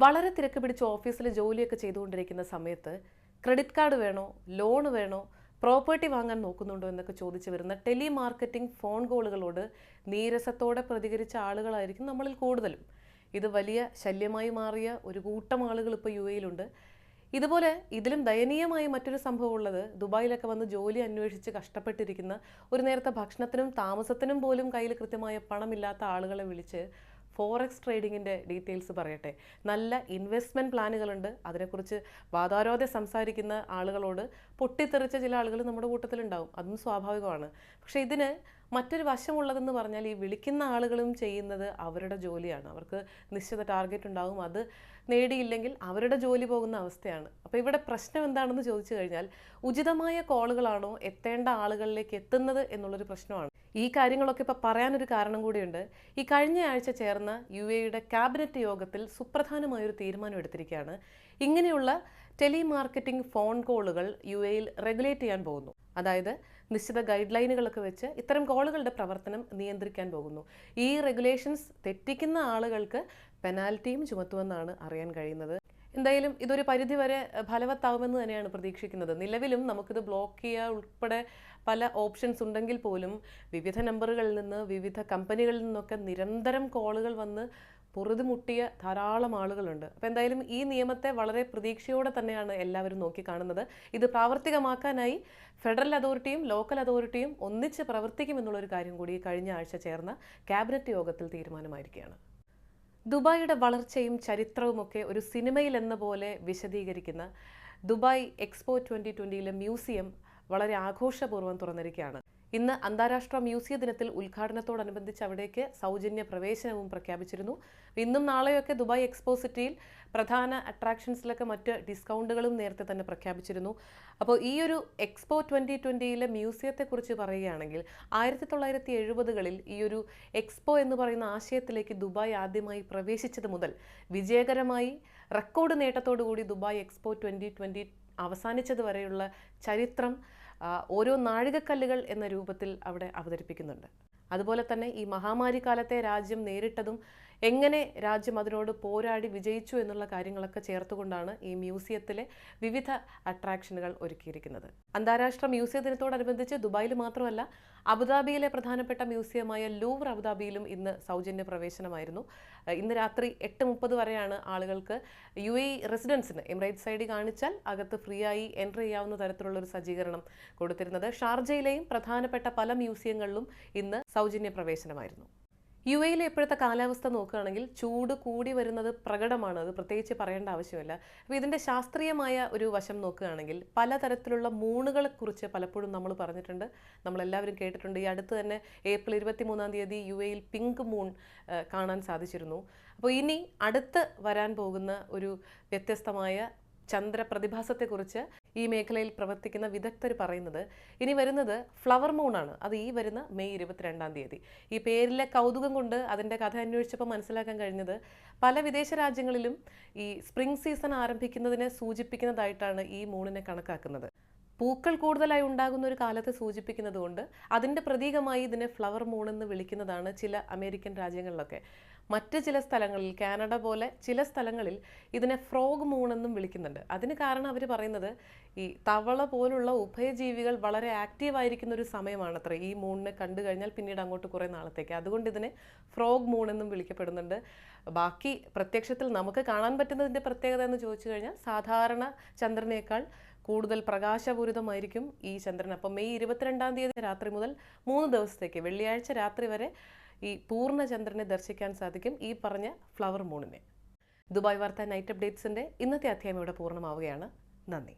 വളരെ തിരക്ക് പിടിച്ച് ഓഫീസിൽ ജോലിയൊക്കെ ചെയ്തുകൊണ്ടിരിക്കുന്ന സമയത്ത് ക്രെഡിറ്റ് കാർഡ് വേണോ ലോൺ വേണോ പ്രോപ്പർട്ടി വാങ്ങാൻ നോക്കുന്നുണ്ടോ എന്നൊക്കെ ചോദിച്ചു വരുന്ന ടെലിമാർക്കറ്റിംഗ് ഫോൺ കോളുകളോട് നീരസത്തോടെ പ്രതികരിച്ച ആളുകളായിരിക്കും നമ്മളിൽ കൂടുതലും. ഇത് വലിയ ശല്യമായി മാറിയ ഒരു കൂട്ടം ആളുകൾ ഇപ്പോൾ യു എയിലുണ്ട്. ഇതുപോലെ ഇതിലും ദയനീയമായ മറ്റൊരു സംഭവം ഉള്ളത് ദുബായിലൊക്കെ വന്ന് ജോലി അന്വേഷിച്ച് കഷ്ടപ്പെട്ടിരിക്കുന്ന ഒരു നേരത്തെ ഭക്ഷണത്തിനും താമസത്തിനും പോലും കയ്യിൽ കൃത്യമായ പണമില്ലാത്ത ആളുകളെ വിളിച്ച് ഫോറക്സ് ട്രേഡിങ്ങിന്റെ ഡീറ്റെയിൽസ് പറയട്ടെ. നല്ല ഇൻവെസ്റ്റ്മെന്റ് പ്ലാനുകളുണ്ട് അതിനെക്കുറിച്ച് വാതാരോധെ സംസാരിക്കുന്ന ആളുകളോട് പൊട്ടിത്തെറിച്ച ചില ആളുകൾ നമ്മുടെ കൂട്ടത്തിലുണ്ടാവും. അതും സ്വാഭാവികമാണ്. പക്ഷേ ഇതിന് മറ്റൊരു വശമുള്ളതെന്ന് പറഞ്ഞാൽ ഈ വിളിക്കുന്ന ആളുകളും ചെയ്യുന്നത് അവരുടെ ജോലിയാണ്. അവർക്ക് നിശ്ചിത ടാർഗറ്റ് ഉണ്ടാകും അത് നേടിയില്ലെങ്കിൽ അവരുടെ ജോലി പോകുന്ന അവസ്ഥയാണ്. അപ്പോൾ ഇവിടെ പ്രശ്നം എന്താണെന്ന് ചോദിച്ചു കഴിഞ്ഞാൽ ഉചിതമായ കോളുകളാണോ എത്തേണ്ട ആളുകളിലേക്ക് എത്തുന്നത് എന്നുള്ളൊരു പ്രശ്നമാണ്. ഈ കാര്യങ്ങളൊക്കെ ഇപ്പോൾ പറയാനൊരു കാരണം കൂടിയുണ്ട്. ഈ കഴിഞ്ഞ ആഴ്ച ചേർന്ന യു എയുടെ ക്യാബിനറ്റ് യോഗത്തിൽ സുപ്രധാനമായൊരു തീരുമാനം എടുത്തിരിക്കുകയാണ്. ഇങ്ങനെയുള്ള ടെലിമാർക്കറ്റിംഗ് ഫോൺ കോളുകൾ യു എയിൽ റെഗുലേറ്റ് ചെയ്യാൻ പോകുന്നു. അതായത് നിശ്ചിത ഗൈഡ് ലൈനുകളൊക്കെ വെച്ച് ഇത്തരം കോളുകളുടെ പ്രവർത്തനം നിയന്ത്രിക്കാൻ പോകുന്നു. ഈ റെഗുലേഷൻസ് തെറ്റിക്കുന്ന ആളുകൾക്ക് പെനാൽറ്റിയും ചുമത്തുമെന്നാണ് അറിയാൻ കഴിയുന്നത്. എന്തായാലും ഇതൊരു പരിധിവരെ ഫലവത്താവുമെന്ന് തന്നെയാണ് പ്രതീക്ഷിക്കുന്നത്. നിലവിലും നമുക്കിത് ബ്ലോക്ക് ചെയ്യുക ഉൾപ്പെടെ പല ഓപ്ഷൻസ് ഉണ്ടെങ്കിൽ പോലും വിവിധ നമ്പറുകളിൽ നിന്ന് വിവിധ കമ്പനികളിൽ നിന്നൊക്കെ നിരന്തരം കോളുകൾ വന്ന് പൊറുതിമുട്ടിയ ധാരാളം ആളുകളുണ്ട്. അപ്പോൾ എന്തായാലും ഈ നിയമത്തെ വളരെ പ്രതീക്ഷയോടെ തന്നെയാണ് എല്ലാവരും നോക്കിക്കാണുന്നത് ഇത് പ്രാവർത്തികമാക്കാനായി ഫെഡറൽ അതോറിറ്റിയും ലോക്കൽ അതോറിറ്റിയും ഒന്നിച്ച് പ്രവർത്തിക്കുമെന്നുള്ളൊരു കാര്യം കൂടി കഴിഞ്ഞ ആഴ്ച ചേർന്ന ക്യാബിനറ്റ് യോഗത്തിൽ തീരുമാനമായിരിക്കുകയാണ്. ദുബായിയുടെ വളർച്ചയും ചരിത്രവും ഒക്കെ ഒരു സിനിമയിൽ എന്ന പോലെ വിശദീകരിക്കുന്ന ദുബായ് എക്സ്പോ ട്വന്റി ട്വന്റിയിലെ മ്യൂസിയം വളരെ ആഘോഷപൂർവം തുറന്നിരിക്കുകയാണ്. ഇന്ന് അന്താരാഷ്ട്ര മ്യൂസിയ ദിനത്തിൽ ഉദ്ഘാടനത്തോടനുബന്ധിച്ച് അവിടേക്ക് സൗജന്യ പ്രവേശനവും പ്രഖ്യാപിച്ചിരുന്നു. ഇന്നും നാളെയൊക്കെ ദുബായ് എക്സ്പോ സിറ്റിയിൽ പ്രധാന അട്രാക്ഷൻസിലൊക്കെ മറ്റ് ഡിസ്കൗണ്ടുകളും നേരത്തെ തന്നെ പ്രഖ്യാപിച്ചിരുന്നു. അപ്പോൾ ഈ ഒരു എക്സ്പോ ട്വന്റി ട്വന്റിയിലെ മ്യൂസിയത്തെക്കുറിച്ച് പറയുകയാണെങ്കിൽ ആയിരത്തി തൊള്ളായിരത്തി എഴുപതുകളിൽ ഈ ഒരു എക്സ്പോ എന്ന് പറയുന്ന ആശയത്തിലേക്ക് ദുബായ് ആദ്യമായി പ്രവേശിച്ചത് മുതൽ വിജയകരമായി റെക്കോർഡ് നേട്ടത്തോടുകൂടി ദുബായ് എക്സ്പോ ട്വന്റി ട്വന്റി അവസാനിച്ചത് വരെയുള്ള ചരിത്രം ഓരോ നാഴികക്കല്ലുകൾ എന്ന രൂപത്തിൽ അവിടെ അവതരിപ്പിക്കുന്നുണ്ട്. അതുപോലെ തന്നെ ഈ മഹാമാരി കാലത്തെ രാജ്യം നേരിട്ടതും എങ്ങനെ രാജ്യം അതിനോട് പോരാടി വിജയിച്ചു എന്നുള്ള കാര്യങ്ങളൊക്കെ ചേർത്തുകൊണ്ടാണ് ഈ മ്യൂസിയത്തിലെ വിവിധ അട്രാക്ഷനുകൾ ഒരുക്കിയിരിക്കുന്നത്. അന്താരാഷ്ട്ര മ്യൂസിയ ദിനത്തോടനുബന്ധിച്ച് ദുബായിൽ മാത്രമല്ല അബുദാബിയിലെ പ്രധാനപ്പെട്ട മ്യൂസിയമായ ലൂവർ അബുദാബിയിലും ഇന്ന് സൗജന്യ പ്രവേശനമായിരുന്നു. ഇന്ന് രാത്രി എട്ട് മുപ്പത് വരെയാണ് ആളുകൾക്ക് യു എ റെസിഡൻസിന് എമിറേറ്റ്സ് ഡി കാണിച്ചാൽ അകത്ത് ഫ്രീ ആയി എൻട്രി ചെയ്യാവുന്ന തരത്തിലുള്ള ഒരു സജ്ജീകരണം കൊടുത്തിരുന്നത്. ഷാർജയിലെയും പ്രധാനപ്പെട്ട പല മ്യൂസിയങ്ങളിലും ഇന്ന് സൗജന്യ പ്രവേശനമായിരുന്നു. യു എയിലെ ഇപ്പോഴത്തെ കാലാവസ്ഥ നോക്കുകയാണെങ്കിൽ ചൂട് കൂടി വരുന്നത് പ്രകടമാണ്. അത് പ്രത്യേകിച്ച് പറയേണ്ട ആവശ്യമില്ല. അപ്പോൾ ഇതിന്റെ ശാസ്ത്രീയമായ ഒരു വശം നോക്കുകയാണെങ്കിൽ പലതരത്തിലുള്ള മൂണുകളെക്കുറിച്ച് പലപ്പോഴും നമ്മൾ പറഞ്ഞിട്ടുണ്ട്. നമ്മളെല്ലാവരും കേട്ടിട്ടുണ്ട്. ഈ അടുത്ത് തന്നെ ഏപ്രിൽ ഇരുപത്തി മൂന്നാം തീയതി യു എയിൽ പിങ്ക് മൂൺ കാണാൻ സാധിച്ചിരുന്നു. അപ്പോൾ ഇനി അടുത്ത് വരാൻ പോകുന്ന ഒരു വ്യത്യസ്തമായ ചന്ദ്രപ്രതിഭാസത്തെക്കുറിച്ച് ഈ മേഖലയിൽ പ്രവർത്തിക്കുന്ന വിദഗ്ധർ പറയുന്നത് ഇനി വരുന്നത് ഫ്ലവർ മൂണാണ് അത് ഈ വരുന്ന മെയ് ഇരുപത്തിരണ്ടാം തീയതി. ഈ പേരിലെ കൗതുകം കൊണ്ട് അതിന്റെ കഥ അന്വേഷിച്ചപ്പോൾ മനസ്സിലാക്കാൻ കഴിഞ്ഞത് പല വിദേശ രാജ്യങ്ങളിലും ഈ സ്പ്രിംഗ് സീസൺ ആരംഭിക്കുന്നതിനെ സൂചിപ്പിക്കുന്നതായിട്ടാണ് ഈ മൂണിനെ കണക്കാക്കുന്നത്. പൂക്കൾ കൂടുതലായി ഉണ്ടാകുന്ന ഒരു കാലത്തെ സൂചിപ്പിക്കുന്നതുകൊണ്ട് അതിന്റെ പ്രതീകമായി ഇതിനെ ഫ്ലവർ മൂൺ എന്ന് വിളിക്കുന്നതാണ് ചില അമേരിക്കൻ രാജ്യങ്ങളിലൊക്കെ. മറ്റ് ചില സ്ഥലങ്ങളിൽ കാനഡ പോലെ ചില സ്ഥലങ്ങളിൽ ഇതിനെ ഫ്രോഗ് മൂൺ എന്നും വിളിക്കുന്നുണ്ട്. അതിന് കാരണം അവർ പറയുന്നത് ഈ തവള പോലുള്ള ഉഭയജീവികൾ വളരെ ആക്റ്റീവ് ആയിരിക്കുന്ന ഒരു സമയമാണത്രേ ഈ മൂണിനെ കണ്ടു കഴിഞ്ഞാൽ പിന്നീട് അങ്ങോട്ട് കുറേ നാളത്തേക്ക്. അതുകൊണ്ട് ഇതിനെ ഫ്രോഗ് മൂൺ എന്നും വിളിക്കപ്പെടുന്നുണ്ട്. ബാക്കി പ്രത്യക്ഷത്തിൽ നമുക്ക് കാണാൻ പറ്റുന്നതിന്റെ പ്രത്യേകത എന്ന് ചോദിച്ചു കഴിഞ്ഞാൽ സാധാരണ ചന്ദ്രനേക്കാൾ കൂടുതൽ പ്രകാശപൂരിതമായിരിക്കും ഈ ചന്ദ്രൻ. അപ്പം മെയ് ഇരുപത്തിരണ്ടാം തീയതി രാത്രി മുതൽ മൂന്ന് ദിവസത്തേക്ക് വെള്ളിയാഴ്ച രാത്രി വരെ ഈ പൂർണ ചന്ദ്രനെ ദർശിക്കാൻ സാധിക്കും ഈ പറഞ്ഞ ഫ്ലവർ മൂണിനെ. ദുബായ് വാർത്ത നൈറ്റ് അപ്ഡേറ്റ്സിന്റെ ഇന്നത്തെ അധ്യായം ഇവിടെ പൂർണമാവുകയാണ്. നന്ദി.